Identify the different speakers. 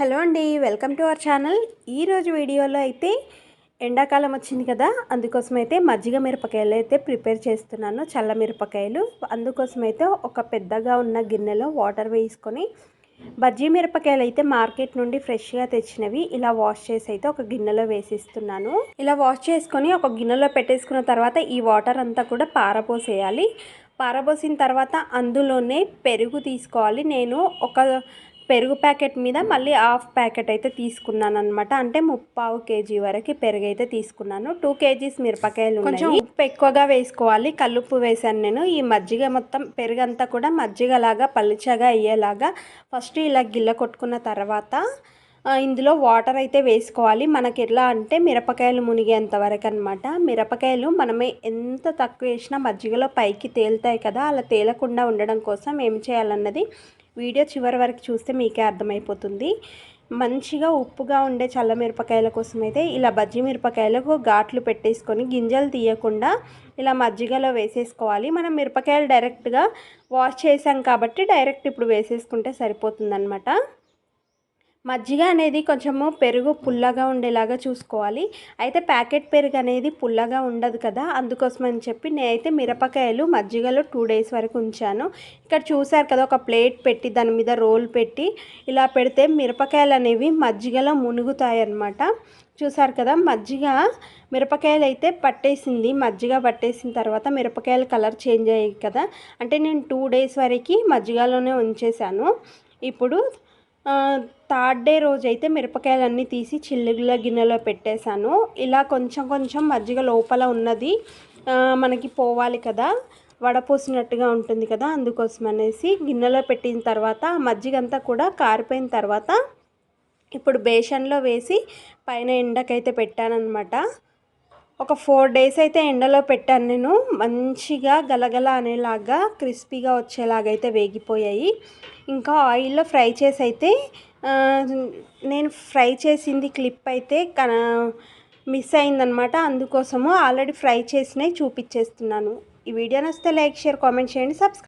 Speaker 1: Hello అండి welcome to our channel. ఈరోజు వీడియోలో అయితే ఎండాకాలం వచ్చింది కదా అందుకోసం అయితే మజ్జిగ మిరపకాయలు అయితే ప్రిపేర్ చేస్తున్నాను చల్ల మిరపకాయలు. అందుకోసం అయితే ఒక పెద్దగా ఉన్న గిన్నెలో వాటర్ వేసుకొని బజ్జీ మిరపకాయలు అయితే మార్కెట్ నుండి ఫ్రెష్గా తెచ్చినవి ఇలా వాష్ చేసి అయితే ఒక గిన్నెలో వేసిస్తున్నాను. ఇలా వాష్ చేసుకొని ఒక గిన్నెలో పెట్టేసుకున్న తర్వాత ఈ వాటర్ అంతా కూడా పారపోసేయాలి పారబోసిన తర్వాత అందులోనే పెరుగు తీసుకోవాలి. నేను ఒక పెరుగు ప్యాకెట్ మీద మళ్ళీ హాఫ్ ప్యాకెట్ అయితే తీసుకున్నాను అనమాట అంటే ముప్పావు కేజీ వరకు పెరుగు అయితే తీసుకున్నాను. టూ కేజీస్ మిరపకాయలు కొంచెం ఉప్పు ఎక్కువగా వేసుకోవాలి. కల్లుప్పు వేసాను నేను. ఈ మజ్జిగ మొత్తం పెరుగు అంతా కూడా మజ్జిగలాగా పలుచగా అయ్యేలాగా ఫస్ట్ ఇలా గిల్ల కొట్టుకున్న తర్వాత ఇందులో వాటర్ అయితే వేసుకోవాలి. మనకి ఎట్లా అంటే మిరపకాయలు మునిగేంత వరకు అనమాట మిరపకాయలు మనమే ఎంత తక్కువ వేసినా మజ్జిగలో పైకి తేలుతాయి కదా అలా తేలకుండా ఉండడం కోసం ఏం చేయాలన్నది వీడియో చివరి వరకు చూస్తే మీకే అర్థమైపోతుంది. మంచిగా ఉప్పుగా ఉండే చల్ల మిరపకాయల కోసం అయితే ఇలా బజ్జి మిరపకాయలకు ఘాట్లు పెట్టేసుకొని గింజలు తీయకుండా ఇలా మజ్జిగలో వేసేసుకోవాలి. మనం మిరపకాయలు డైరెక్ట్గా వాష్ చేసాం కాబట్టి డైరెక్ట్ ఇప్పుడు వేసేసుకుంటే సరిపోతుందన్నమాట. మజ్జిగ అనేది కొంచెము పెరుగు పుల్లగా ఉండేలాగా చూసుకోవాలి. అయితే ప్యాకెట్ పెరుగు అనేది పుల్లగా ఉండదు కదా అందుకోసం అని చెప్పి నేనైతే మిరపకాయలు మజ్జిగలో టూ డేస్ వరకు ఉంచాను. ఇక్కడ చూసారు కదా ఒక ప్లేట్ పెట్టి దాని మీద రోల్ పెట్టి ఇలా పెడితే మిరపకాయలు అనేవి మజ్జిగలో మునుగుతాయి అన్నమాట చూసారు కదా మజ్జిగ మిరపకాయలు అయితే పట్టేసింది. మజ్జిగ పట్టేసిన తర్వాత మిరపకాయలు కలర్ చేంజ్ అయ్యాయి కదా. అంటే నేను టూ డేస్ వరకు మజ్జిగలోనే ఉంచేసాను ఇప్పుడు థర్డ్ డే రోజు అయితే మిరపకాయలన్నీ తీసి చిల్లుగుల గిన్నెలో పెట్టేశాను. ఇలా కొంచెం కొంచెం మజ్జిగ లోపల ఉన్నది. మనకి పోవాలి కదా. వడపోసినట్టుగా ఉంటుంది కదా. అందుకోసం అనేసి గిన్నెలో పెట్టిన తర్వాత మజ్జిగ అంతా కూడా కారిపోయిన తర్వాత ఇప్పుడు బేషన్లో వేసి పైన ఎండకైతే పెట్టానమాట ఒక ఫోర్ డేస్ అయితే ఎండలో పెట్టాను నేను. మంచిగా గలగల అనేలాగా క్రిస్పీగా వచ్చేలాగైతే వేగిపోయాయి. ఇంకా ఆయిల్లో ఫ్రై చేసి అయితే నేను ఫ్రై చేసింది క్లిప్ అయితే కన మిస్ అయిందనమాట. అందుకోసము ఆల్రెడీ ఫ్రై చేసినవి చూపించేస్తున్నాను ఈ వీడియో నచ్చితే లైక్ షేర్ కామెంట్ చేయండి. సబ్స్క్రైబ్